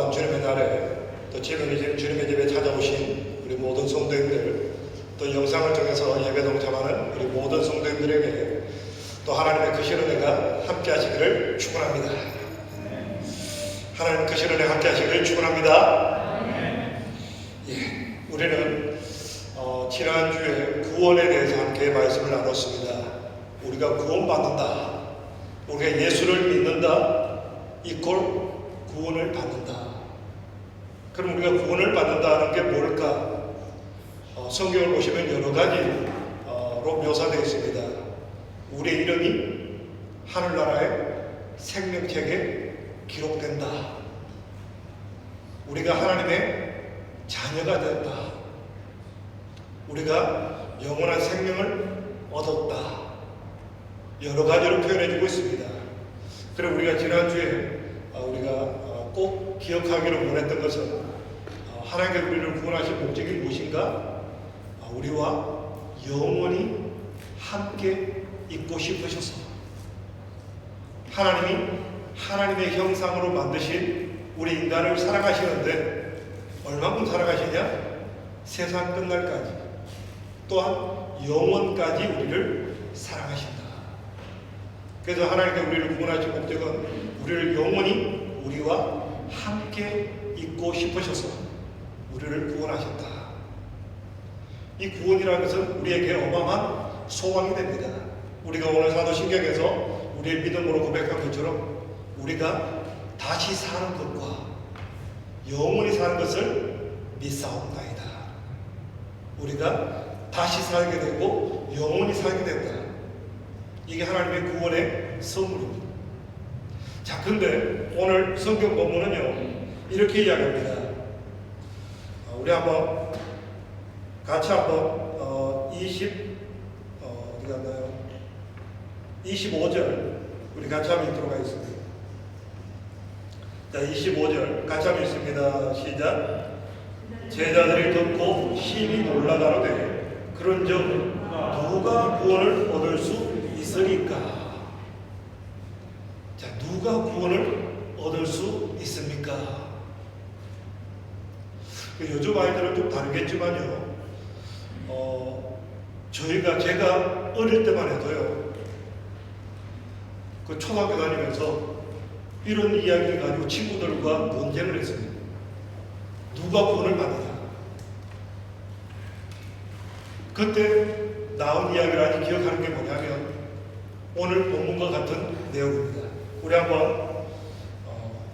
소중한 주님의 날에 또 최근에 주님의 집에 찾아오신 우리 모든 성도님들 또 영상을 통해서 예배 동참하는 우리 모든 성도님들에게 또 하나님의 그 시련회가 함께 하시기를 축원합니다. 하나님 그 시련회 함께 하시기를 축원합니다. 예, 우리는 어, 지난주에 구원에 대해서 함께 말씀을 나눴습니다. 우리가 구원받는다. 우리가 예수를 믿는다. 이꼴 구원을 받는다. 그럼 우리가 구원을 받는다는 게 뭘까? 어, 성경을 보시면 여러 가지로 묘사되어 있습니다. 우리의 이름이 하늘나라의 생명책에 기록된다. 우리가 하나님의 자녀가 됐다. 우리가 영원한 생명을 얻었다. 여러 가지로 표현해주고 있습니다. 그리고 우리가 지난주에 어, 우리가 어, 꼭 기억하기로 원했던 것은 어, 하나님께 우리를 구원하신 목적이 무엇인가? 어, 우리와 영원히 함께 있고 싶으셔서 하나님이 하나님의 형상으로 만드신 우리 인간을 사랑하시는데 얼마큼 사랑하시냐? 세상 끝날까지 또한 영원까지 우리를 사랑하신다. 그래서 하나님께 우리를 구원하신 목적은 우리를 영원히 우리와 함께 있고 싶으셔서 우리를 구원하셨다. 이 구원이라는 것은 우리에게 어마어마한 소망이 됩니다. 우리가 오늘 사도신경에서 우리의 믿음으로 고백한 것처럼 우리가 다시 사는 것과 영원히 사는 것을 믿사옵나이다. 우리가 다시 살게 되고 영원히 살게 된다. 이게 하나님의 구원의 선물입니다. 자, 근데 오늘 성경 본문은요, 이렇게 이야기합니다. 어, 우리 한번 같이 한번 어, 20, 어, 어디 갔나요? 25절 우리 같이 한번 읽도록 하겠습니다. 자, 25절 같이 한번 읽습니다. 시작. 제자들이 듣고 심히 놀라가로되 그런즉 누가 구원을 얻을 수 있으리까? 자, 누가 구원을 얻을 수 있습니까? 그 요즘 아이들은 좀 다르겠지만요. 어, 저희가 제가 어릴 때만 해도요. 그 초등학교 다니면서 이런 이야기를 가지고 친구들과 논쟁을 했습니다. 누가 구원을 받느냐? 그때 나온 이야기를 아직 기억하는 게 뭐냐면 오늘 본문과 같은 내용입니다. 우리 한번 어,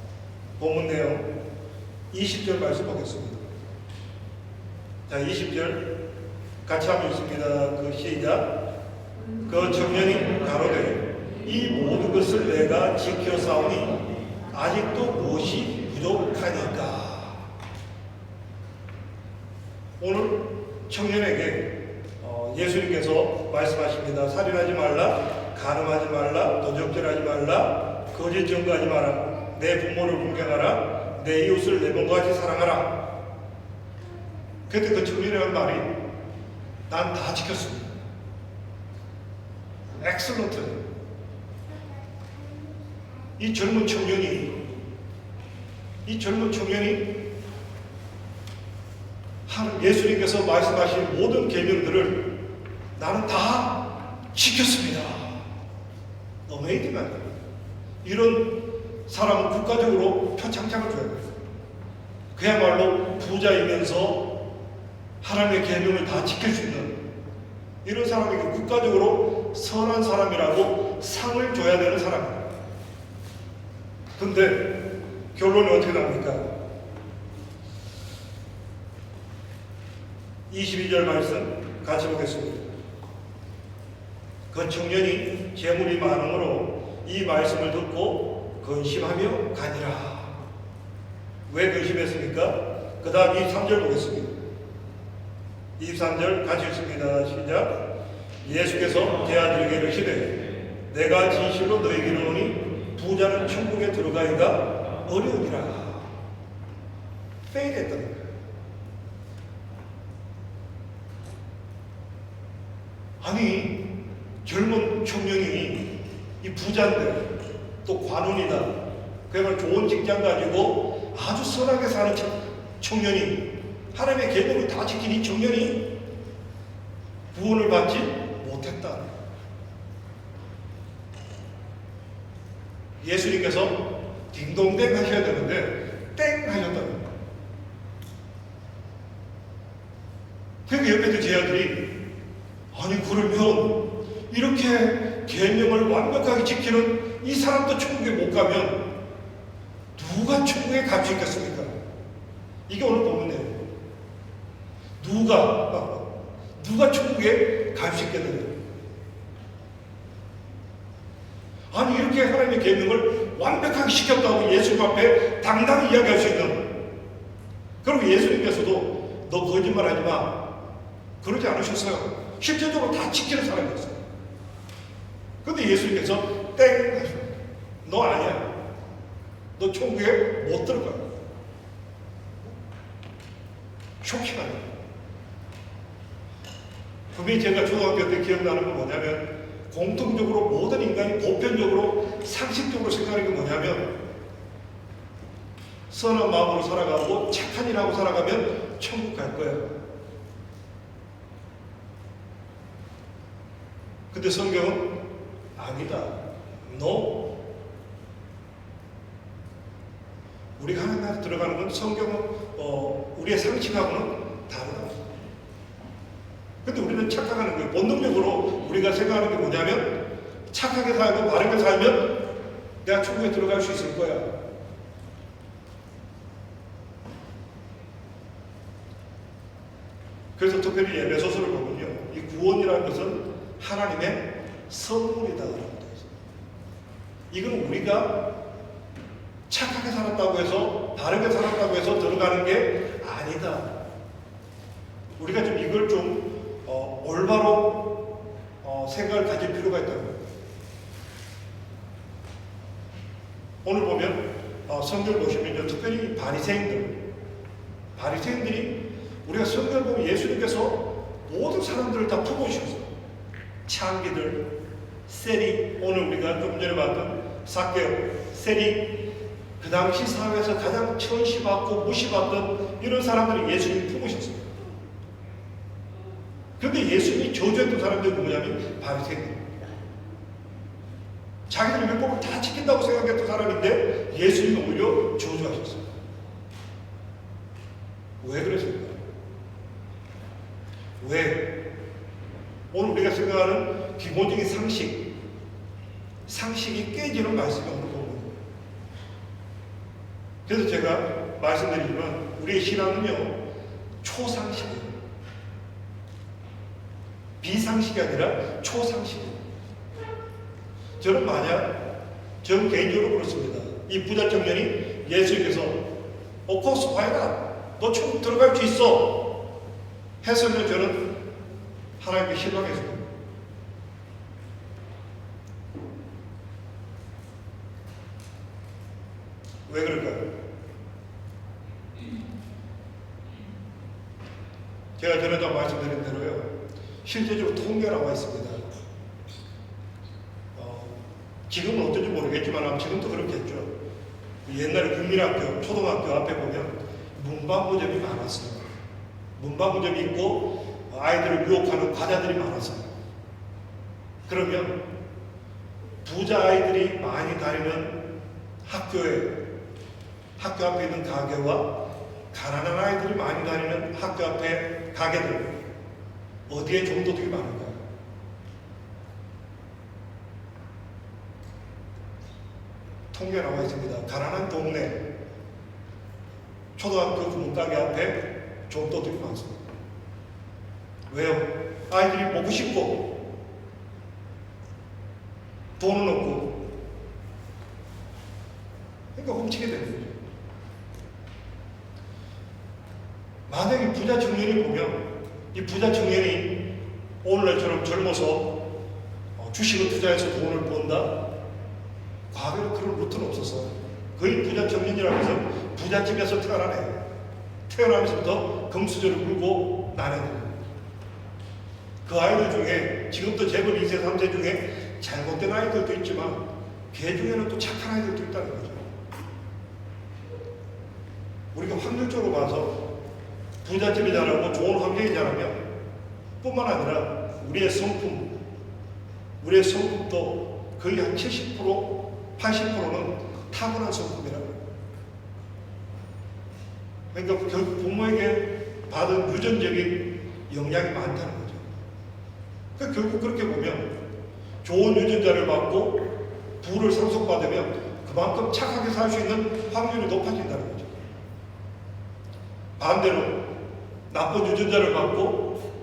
본문 내용 20절 말씀 보겠습니다. 자, 20절 같이 한번 읽습니다. 그 시작. 그 청년이 가로되 이 모든 것을 내가 지켜 싸우니 아직도 무엇이 부족하니까. 오늘 청년에게 어, 예수님께서 말씀하십니다. 살인하지 말라, 간음하지 말라, 도적질하지 말라, 거짓 증거하지 마라, 내 부모를 공경하라, 내 이웃을 내 몸과 같이 사랑하라. 그때 그한 말이 난 다 지켰습니다. 엑셀런트. 이 젊은 청년이 이 젊은 청년이 예수님께서 말씀하신 모든 계명들을 나는 다 지켰습니다. 어메이징하다. 이런 사람은 국가적으로 표창장을 줘야 돼요. 그야말로 부자이면서 하나님의 계명을 다 지킬 수 있는 이런 사람에게 국가적으로 선한 사람이라고 상을 줘야 되는 사람입니다. 근데 결론이 어떻게 나옵니까? 22절 말씀 같이 보겠습니다. 그 청년이 재물이 많으므로 이 말씀을 듣고 근심하며 가니라. 왜 근심했습니까? 그 다음 23절 보겠습니다. 23절 같이 읽습니다. 시작. 예수께서 제 아들에게 이르시되 내가 진실로 너에게 이르노니 부자는 천국에 들어가기가 어려우니라. 페일했던. 아니 젊은 청년이 이 부자인데 또 관원이다. 그야말로 좋은 직장 가지고 아주 선하게 사는 청- 청년이 하나님의 계명을 다 지킨 이 청년이 구원을 받지 못했다. 예수님께서 딩동댕 하셔야 되는데 땡 하셨다는 거예요. 그러니까 옆에 있는 제자들이 아니 그러면 이렇게 계명을 완벽하게 지키는 이 사람도 천국에 못 가면 누가 천국에 갈 수 있겠습니까? 이게 오늘 본문이에요. 누가 누가 천국에 갈수 있겠느냐? 아니 이렇게 하나님의 계명을 완벽하게 시켰다고 예수님 앞에 당당히 이야기할 수 있는 그리고 예수님께서도 너 거짓말하지 마 그러지 않으셨어요. 실제적으로 다 지키는 사람이었어요. 근데 예수님께서 땡 하셔. 너 아니야. 너 천국에 못 들어가. 쇼킹하네. 분명히 제가 초등학교 때 기억나는 건 뭐냐면 공통적으로 모든 인간이 보편적으로 상식적으로 생각하는 게 뭐냐면 선한 마음으로 살아가고 착한 일하고 살아가면 천국 갈 거야. 근데 성경은 아니다. No. 우리가 하나님 들어가는 건 성경은 어, 우리의 상식하고는 우리는 착각하는 거예요. 본능적으로 우리가 생각하는 게 뭐냐면 착하게 살고 바르게 살면 내가 천국에 들어갈 수 있을 거야. 그래서 특별히 예배소설을 보면요. 이 구원이라는 것은 하나님의 있어요. 이건 우리가 착하게 살았다고 해서 바르게 살았다고 해서 들어가는 게 아니다. 우리가 좀 이걸 좀 어, 올바로 어, 생각을 가질 필요가 있다는 거예요. 오늘 보면 어, 성경 보시면요, 특별히 바리새인들, 바리새인들이 우리가 성경 보면 예수님께서 모든 사람들을 다 품으셨어요. 창기들, 세리, 오늘 우리가 좀 전에 봤던 사개오, 세리, 그 당시 사회에서 가장 천시받고 무시받던 이런 사람들을 예수님이 품으셨어요. 그런데 예수님이 저주했던 사람들이 누구냐면 바리새인들. 자기들 율법을 다 지킨다고 생각했던 사람인데 예수님은 오히려 저주하셨어요. 왜 그랬을까요? 왜? 오늘 우리가 생각하는 기본적인 상식, 상식이 깨지는 말씀이 오늘 보는 그래서 제가 말씀드리지만 우리의 신앙은요 초상식이에요. 비상식이 아니라 초상식이에요. 저는 만약 전 개인적으로 그렇습니다. 이 부자 청년이 예수님께서 오코스 화이다 너 천국 들어갈 수 있어 했으면 저는 하나님께 실망했습니다. 왜 그럴까요? 제가 전에도 말씀드린 대로요. 실제적으로 통계가 나와 있습니다. 어, 지금은 어떤지 모르겠지만 지금도 그렇겠죠. 옛날에 국민학교, 초등학교 앞에 보면 문방구점이 많았어요. 문방구점이 있고 아이들을 유혹하는 과자들이 많았어요. 그러면 부자 아이들이 많이 다니는 학교에 학교 앞에 있는 가게와 가난한 아이들이 많이 다니는 학교 앞에 가게들 어디에 정도들이 많을까요? 통계 나와 있습니다. 가난한 동네 초등학교 문가게 앞에 좀도둑이 많습니다. 왜요? 아이들이 먹고 싶고 돈은 없고 그러니까 훔치게 되는 거죠. 만약에 부자 청년이 보면 이 부자 청년이 오늘날처럼 젊어서 어, 주식을 투자해서 돈을 번다? 과거에 그런 루트는 없었어. 거의 부자 청년이라고 해서 부잣집에서 태어나네. 태어나면서부터 금수저를 물고 나는 그 아이들 중에 지금도 재벌 2세, 3세 중에 잘못된 아이들도 있지만 걔 중에는 또 착한 아이들도 있다는 거죠. 우리가 확률적으로 봐서 부잣집이 자라고 좋은 환경이 자라면 뿐만 아니라 우리의 성품, 우리의 성품도 거의 한 70%, 80%는 타고난 성품이라고 해요. 그러니까 결국 부모에게 받은 유전적인 영향이 많다는 거죠. 그러니까 결국 그렇게 보면 좋은 유전자를 받고 부를 상속받으면 그만큼 착하게 살 수 있는 확률이 높아진다는 거죠. 반대로 나쁜 유전자를 받고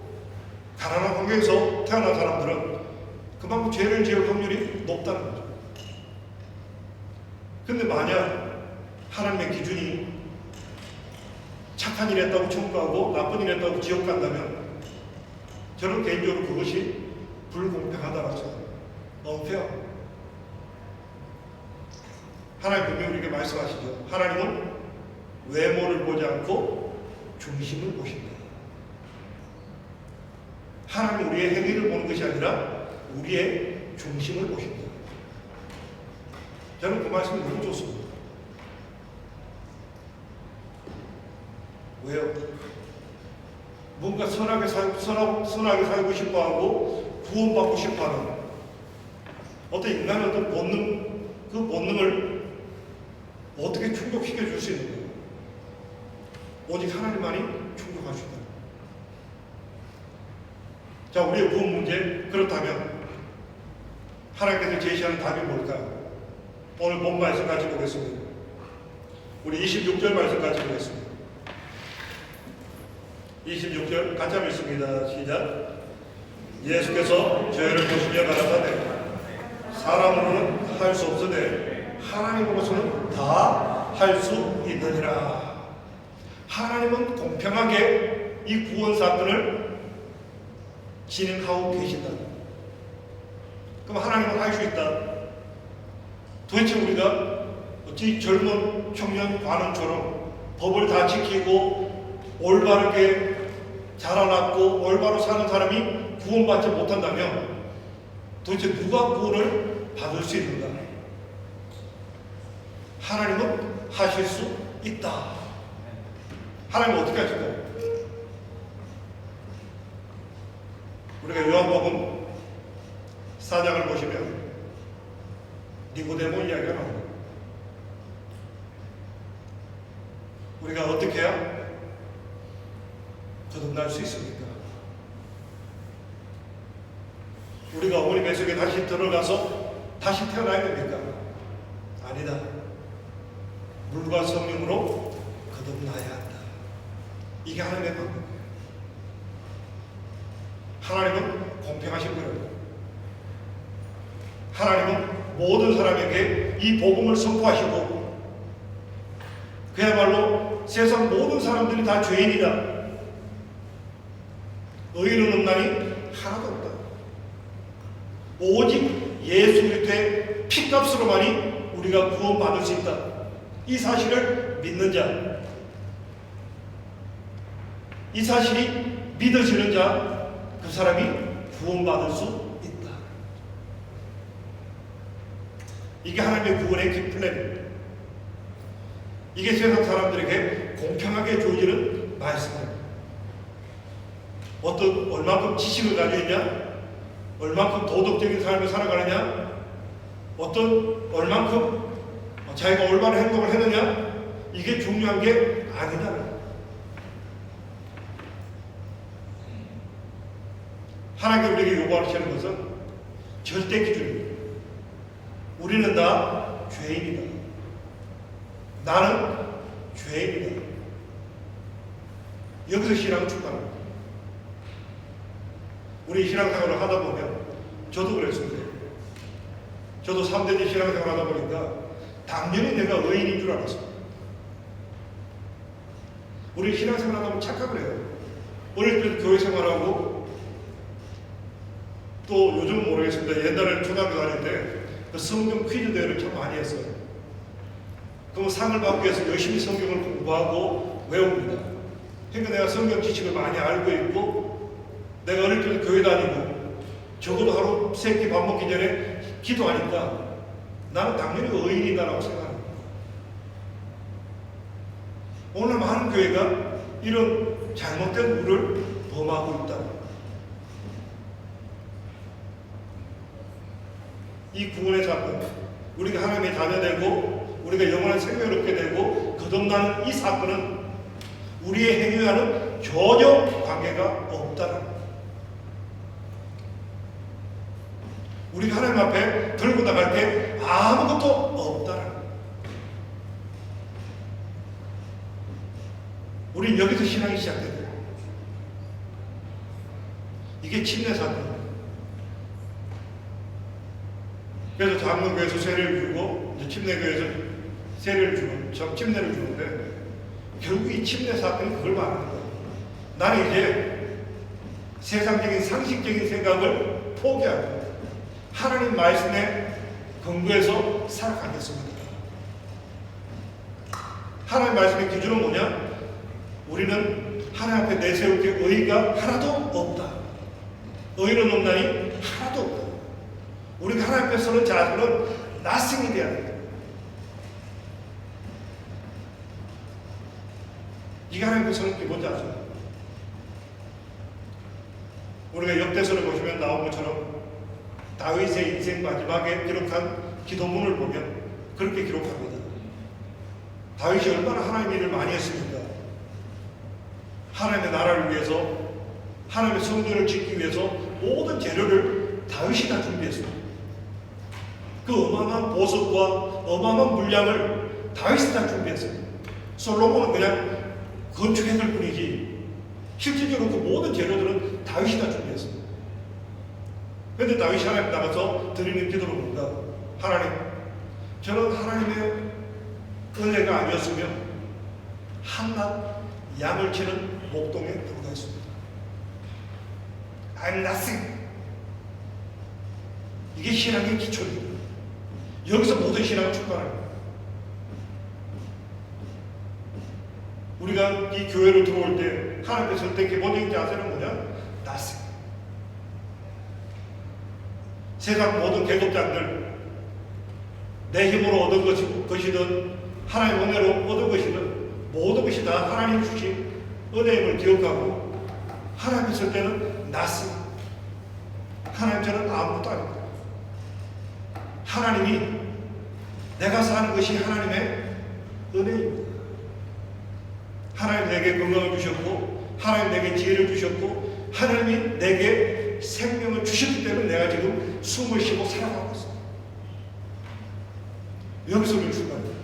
가난한 환경에서 태어난 사람들은 그만큼 죄를 지을 확률이 높다는 거죠. 근데 만약 하나님의 기준이 착한 일 했다고 가고 나쁜 일 했다고 지옥 간다면 저는 개인적으로 그것이 불공평하다고 생각합니다. unfair. 하나님 분명히 우리에게 말씀하시죠. 하나님은 외모를 보지 않고 중심을 보신다. 하나님 우리의 행위를 보는 것이 아니라 우리의 중심을 보신다. 저는 그 말씀이 너무 좋습니다. 왜요? 뭔가 선하게 살, 선하, 선하게 살고 싶어 하고 구원받고 싶어 하는 어떤 인간의 어떤 본능, 그 본능을 어떻게 충족시켜 줄 수 있는? 오직 하나님만이 충족할 수 있다. 자, 우리의 구원 문제, 그렇다면 하나님께서 제시하는 답이 뭘까요? 오늘 본 말씀 같이 보겠습니다. 우리 26절 말씀 같이 보겠습니다. 26절 같이 한번 읽습니다. 시작. 예수께서 저희를 보시며 가라사대 사람으로는 할 수 없으되 하나님으로서는 다 할 수 있느니라. 하나님은 공평하게 이 구원 사건을 진행하고 계신다. 그럼 하나님은 할 수 있다. 도대체 우리가 어찌 젊은 청년 관원처럼 법을 다 지키고 올바르게 자라났고 올바로 사는 사람이 구원받지 못한다면 도대체 누가 구원을 받을 수 있는가? 하나님은 하실 수 있다. 하나님은 어떻게 하실까요? 우리가 요한복음 4장을 보시면 니고데모 이야기가 나옵니다. 우리가 어떻게 해야 거듭날 수 있습니까? 우리가 어머니 뱃속에 다시 들어가서 다시 태어나야 됩니까? 아니다. 물과 성령으로 거듭나야. 이게 하나님의 방법이에요. 하나님은 공평하신 분입니다. 하나님은 모든 사람에게 이 복음을 선포하시고 그야말로 세상 모든 사람들이 다 죄인이다. 의인은 없나니 하나도 없다. 오직 예수 그리스도의 피값으로만이 우리가 구원받을 수 있다. 이 사실을 믿는 자, 이 사실이 믿어지는 자, 그 사람이 구원받을 수 있다. 이게 하나님의 구원의 기플랜입니다. 이게 세상 사람들에게 공평하게 주어지는 말씀입니다. 어떤 얼마큼 지식을 가지고 있냐, 얼마큼 도덕적인 삶을 살아가느냐, 어떤 얼만큼 자기가 올바른 행동을 했느냐, 이게 중요한 게 아니다. 하나님께 우리에게 요구하시는 것은 절대 기준입니다. 우리는 다 죄인이다. 나는 죄인이다. 여기서 신앙을 축하합니다. 우리 신앙생활을 하다 보면 저도 그랬습니다. 저도 3대째 신앙생활 하다 보니까 당연히 내가 의인인 줄 알았습니다. 우리 신앙생활 하다 보면 착각을 해요. 어릴 때 교회 생활하고 또 요즘은 모르겠습니다. 옛날에 초등학교 다닐 때그 성경 퀴즈 대회를 참 많이 했어요. 그럼 상을 받기 위해서 열심히 성경을 공부하고 외웁니다. 그러니까 내가 성경 지식을 많이 알고 있고 내가 어릴 때 교회 다니고 적어도 하루 세끼 밥 먹기 전에 기도하니까 나는 당연히 의인이다라고 생각합니다. 오늘 많은 교회가 이런 잘못된 우를 범하고 있다. 이 구원의 사건, 우리가 하나님의 자녀되고 우리가 영원한 생명을 얻게 되고 거듭나는 이 사건은 우리의 행위와는 전혀 관계가 없다는 거예요. 우리가 하나님 앞에 들고 나갈 때 아무것도 없다는 거예요. 우리는 여기서 신앙이 시작돼요. 이게 침례 사건이에요. 그래서 장로교에서 세례를 주고 이제 침례교에서 세례를 주는 저 침례를 주는데 결국 이 침례 사건이 그걸 말하는 거예요. 나는 이제 세상적인 상식적인 생각을 포기하고 하나님 말씀에 근거해서 살아가겠습니다. 하나님 말씀의 기준은 뭐냐? 우리는 하나님 앞에 내세울 게 의의가 하나도 없다. 의의는 없나니 하나도 없다. 우리가 하나님 앞에 서는 자세는 나승이 돼야 돼. 이게 하나님 앞에 서는 기본 자세. 우리가 역대서를 보시면 나온 것처럼 다윗의 인생 마지막에 기록한 기도문을 보면 그렇게 기록합니다. 다윗이 얼마나 하나님 일을 많이 했습니까? 하나님의 나라를 위해서 하나님의 성전을 짓기 위해서 모든 재료를 다윗이 다 준비했습니다. 그 어마어마한 보석과 어마어마한 물량을 다윗이 다 준비했어요. 솔로몬은 그냥 건축했을 뿐이지 실질적으로 그 모든 재료들은 다윗이 다 준비했어요. 그런데 다윗이 하나님 나가서 드리는 기도는 뭔가? 하나님, 저는 하나님의 은혜가 아니었으면 한낱 양을 치는 목동에 불과했습니다. I'm nothing. 이게 신앙의 기초입니다. 여기서 모든 신앙을 출발합니다. 우리가 이 교회로 들어올 때 하나님께 설때 기본적인 자세는 뭐냐? nothing. 세상 모든 계급장들 내 힘으로 얻은 것이, 것이든 하나님 은혜로 얻은 것이든 모든 것이 다 하나님 주신 은혜임을 기억하고 하나님 있을 때는 낫습니다. 하나님 저는 아무것도 아닙니다. 하나님이 내가 사는 것이 하나님의 은혜입니다. 하나님 내게 건강을 주셨고 하나님 내게 지혜를 주셨고 하나님이 내게 생명을 주셨기 때문에 내가 지금 숨을 쉬고 살아가고 있습니다. 여기서 우리는 출발합니다.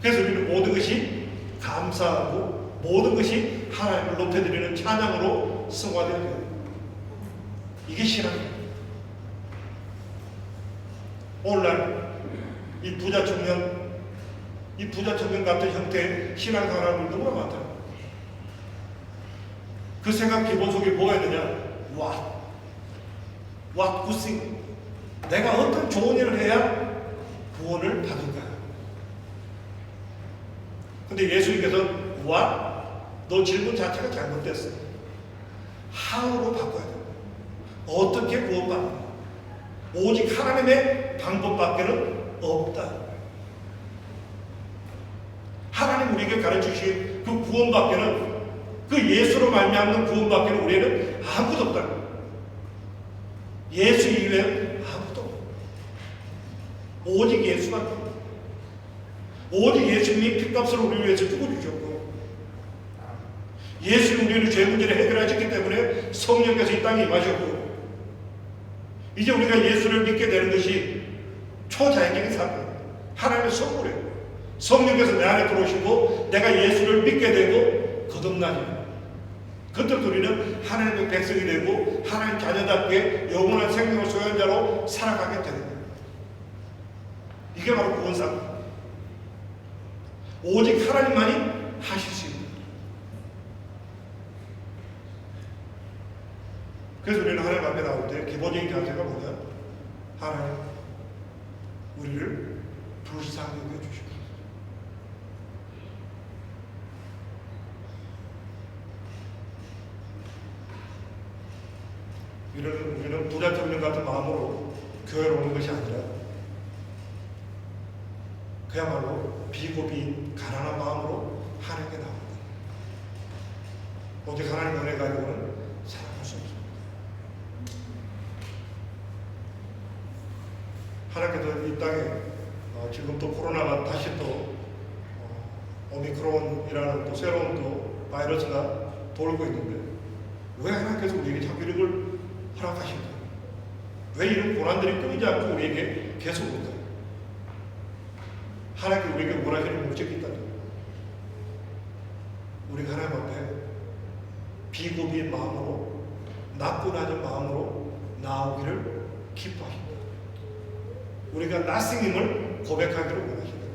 그래서 우리는 모든 것이 감사하고 모든 것이 하나님을 높여드리는 찬양으로 승화되는 거예요. 이게 신앙입니다. 오늘날 이 부자 청년, 이 부자 청년 같은 형태의 신앙생활을 너무나 많다. 그 생각 기본 속에 뭐가 있느냐? What? What good thing? 내가 어떤 좋은 일을 해야 구원을 받을까? 근데 예수님께서 What? 너 질문 자체가 잘못됐어. How로 바꿔야 돼. 어떻게 구원받는 오직 하나님의 방법밖에는 없다. 하나님 우리에게 가르치신 그 구원밖에는 그 예수로 말미암는 구원밖에는 우리에는 아무것도 없다. 예수 이외에 아무것도 없다. 오직 없다. 오직 예수님이 핏값을 우리 위해서 죽어주셨고 예수님 우리를 죄 문제를 해결하셨기 때문에 성령께서 이 땅에 임하셨고 이제 우리가 예수를 믿게 되는 것이 초자연적인 사건입니다. 하나님의 선물이에요. 성령께서 내 안에 들어오시고 내가 예수를 믿게 되고 거듭나니 그때부터 우리는 하나님의 백성이 되고 하나님 자녀답게 영원한 생명을 소유한 자로 살아가게 되는 거예요. 이게 바로 구원사입니다. 오직 하나님만이 하실 수 있는 그래서 우리는 하나님 앞에 나올 때 기본적인 자세가 뭐냐? 하나님 우리를 불쌍히 여겨주시고 우리는, 우리는 부자 청년 같은 마음으로 교회로 오는 것이 아니라 그야말로 비고비 가난한 마음으로 하나님께 나옵니다. 오직 하나님 은혜 가지고는 살아갈 수 없습니다. 하나님께서 이 땅에 어, 지금 또 코로나가 다시 또 어, 오미크론이라는 또 새로운 또 바이러스가 돌고 있는데 왜 하나님께서 우리에게 걸 허락하실까요? 왜 이런 고난들이 끊이지 않고 우리에게 계속 올까요? 하나님께 우리에게 원하시는 목적이 거예요. 우리가 하나님 앞에 비고비의 마음으로 낮고 낮은 마음으로 나오기를 기뻐하십니다. 우리가 나싱임을 고백하기를 원하십니다.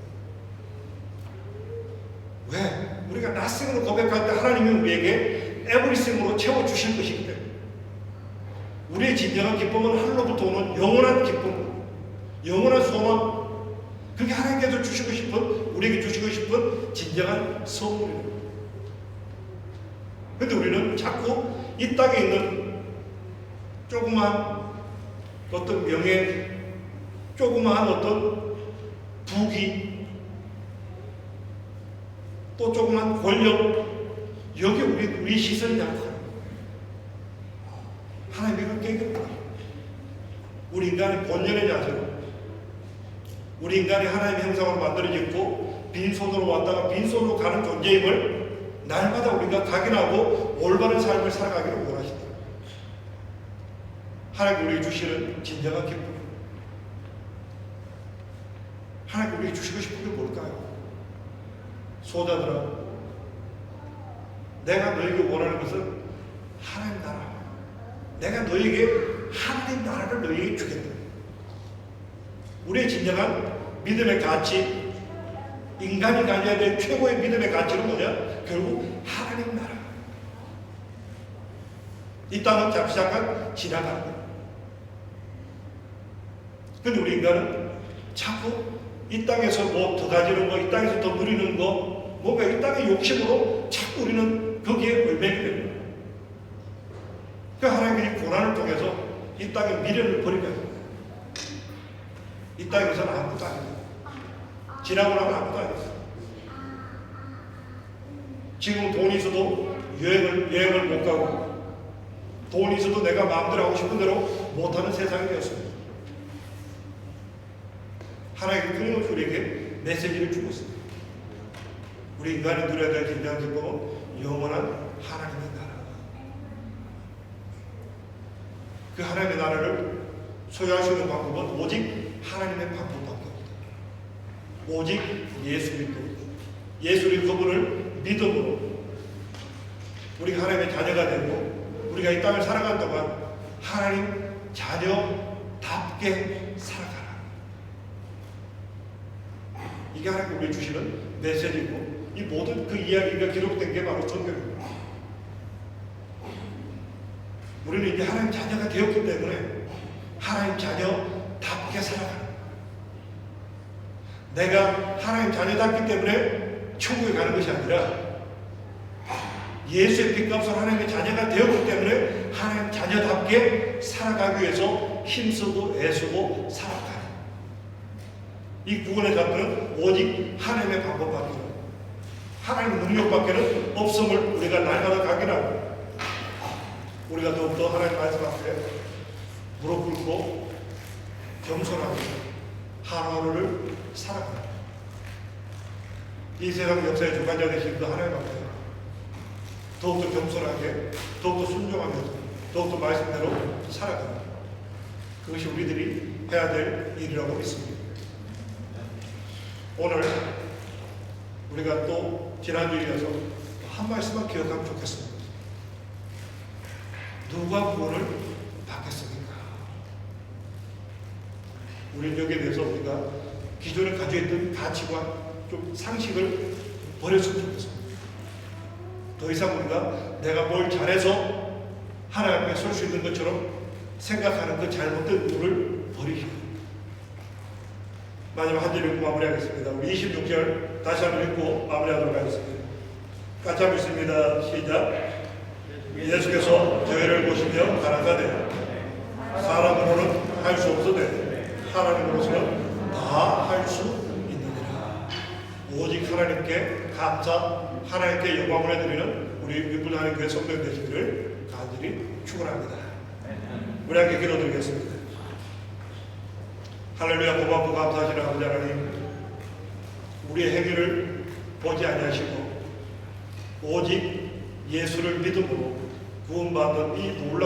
왜? 우리가 나싱으로 고백할 때 하나님이 우리에게 에브리싱으로 채워주실 것이기 때문에 우리의 진정한 기쁨은 하늘로부터 오는 영원한 기쁨, 영원한 소망, 그게 하나님께서 주시고 싶은, 우리에게 주시고 싶은 진정한 선물입니다. 근데 우리는 자꾸 이 땅에 있는 조그만 어떤 명예, 조그마한 어떤 부귀, 또 조그만 권력, 여기 우리, 우리 시선이. 하나님이 그 깨끗다. 우리 인간의 본연의 자세로, 우리 인간이 하나님의 형상으로 만들어졌고, 빈손으로 왔다가 빈손으로 가는 존재임을 날마다 우리가 각인하고 올바른 삶을 살아가기를 원하신다. 하나님 우리에게 주시는 진정한 기쁨. 하나님 우리에게 주시고 싶은 게 뭘까요? 소자들아, 내가 너에게 원하는 것은 하나님 나라. 내가 너에게 하나님 나라를 너에게 주겠다. 우리의 진정한 믿음의 가치, 인간이 가져야 될 최고의 믿음의 가치는 뭐냐? 결국 하나님 나라. 이 땅은 잠시 잠깐 지나가는 거야. 근데 우리 인간은 자꾸 이 땅에서 뭐 더 가지는 거, 이 땅에서 더 누리는 거, 뭔가 이 땅의 욕심으로 자꾸 우리는 거기에 얼매게 됩니다. 그 하나님이 고난을 통해서 이 땅의 미련을 버리면 이 땅에서는 아무것도 아닙니다. 지나고 나면 아무것도 아니었어요. 지금 돈이 있어도 여행을, 여행을 못 가고 돈이 있어도 내가 마음대로 하고 싶은 대로 못하는 세상이 되었습니다. 하나님이 끊임없이 우리에게 메시지를 주고 있습니다. 우리 인간이 누려야 될 진정한 기쁨은 영원한 하나님의 나라. 그 하나님의 나라를 소유할 수 있는 방법은 오직 하나님의 방법밖에 없다. 오직 예수 믿고 예수를 그분을 믿음으로 우리가 하나님의 자녀가 되고 우리가 이 땅을 살아가는 동안 하나님 자녀답게 살아가라. 이게 하나님 우리 주시는 메시지고 이 모든 그 이야기가 기록된 게 바로 성경입니다. 우리는 이제 하나님 자녀가 되었기 때문에 하나님 자녀답게 살아가는 내가 하나님 자녀답기 때문에 천국에 가는 것이 아니라 예수의 빚값을 하나님의 자녀가 되었기 때문에 하나님 자녀답게 살아가기 위해서 힘쓰고 애쓰고 살아가는 이 구원의 작도는 오직 하나님의 방법밖에. 하나님의 능력밖에는 없음을 우리가 날마다 각인하고 우리가 더욱더 하나님 말씀 앞에 무릎 꿇고 겸손하게 하루하루를 살아가는 이 세상 역사의 주관자 되신 그 하나님 앞에 더욱더 겸손하게 더욱더 순종하면서 더욱더 말씀대로 살아가는 그것이 우리들이 해야 될 일이라고 믿습니다. 오늘 우리가 또 지난주에 이어서 한 말씀만 기억하면 좋겠습니다. 누가 구원을 받겠습니까? 우리는 여기에 대해서 우리가 기존에 가지고 있던 가치관, 좀 상식을 버렸으면 좋겠습니다. 더 이상 우리가 내가 뭘 잘해서 하나님 앞에 설 수 있는 것처럼 생각하는 그 잘못된 눈을 버리시고 마지막 한 절 읽고 마무리하겠습니다. 우리 26절 다시 한번 읽고 마무리하도록 하겠습니다. 같이 한번 읽습니다. 시작. 예수께서 저희를 보시며 가라사대 사람으로는 할 수 없어도 하나님으로서는 다 할 수 있느니라. 오직 하나님께 감사, 하나님께 영광을 해드리는 우리 민부하는 교회 성도들 되시기를 간절히 축원합니다. 우리 함께 기도드리겠습니다. 할렐루야 고맙고 감사하시는 아버지 하나님. 우리의 행위를 보지 아니하시고 오직 예수를 믿음으로 구원받는 이 놀라운